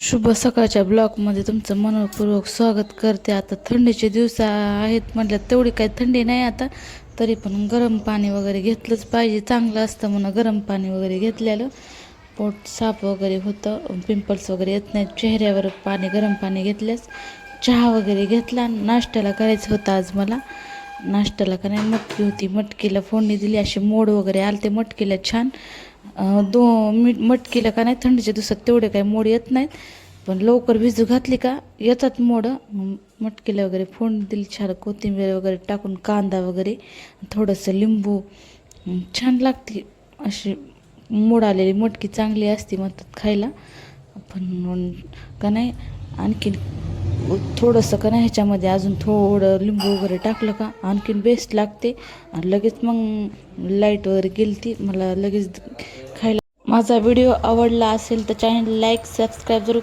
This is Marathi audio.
शुभ सकाळच्या ब्लॉकमध्ये तुमचं मनपूर्वक स्वागत करते. आता थंडीचे दिवस आहेत म्हटलं तेवढी काही थंडी नाही आता. तरी पण गरम पाणी वगैरे घेतलंच पाहिजे. चांगलं असतं म्हणून गरम पाणी वगैरे घेतलेलं. पोट साफ वगैरे होतं. पिंपल्स वगैरे येत नाहीत. चेहऱ्यावर पाणी गरम पाणी घेतल्यास चहा वगैरे घेतला. नाश्त्याला करायचं होतं आज मला. नाश्त्याला का नाही मटकी होती. मटकीला फोडणी दिली. अशी मोड वगैरे आले ते मटकीला छान. दो मीठ मटकीला का नाही थंडीच्या दिवसात तेवढे काही मोड येत नाहीत. पण लवकर भिजू घातली का येतात मोडं. मग मटकीला वगैरे फोडणी दिली छान कोथिंबीर वगैरे टाकून कांदा वगैरे थोडंसं लिंबू. छान लागते अशी मोड आलेली मटकी चांगली असते म्हणतात खायला. पण का नाही आणखीन थोडंसं का नाही ह्याच्यामध्ये अजून थोडं लिंबू वगैरे टाकलं का आणखीन बेस्ट लागते. आणि लगेच मग लाइट वगैरे गेली ती मला लगेच माझा व्हिडिओ आवडला असेल तर चॅनल लाईक सबस्क्राईब जरूर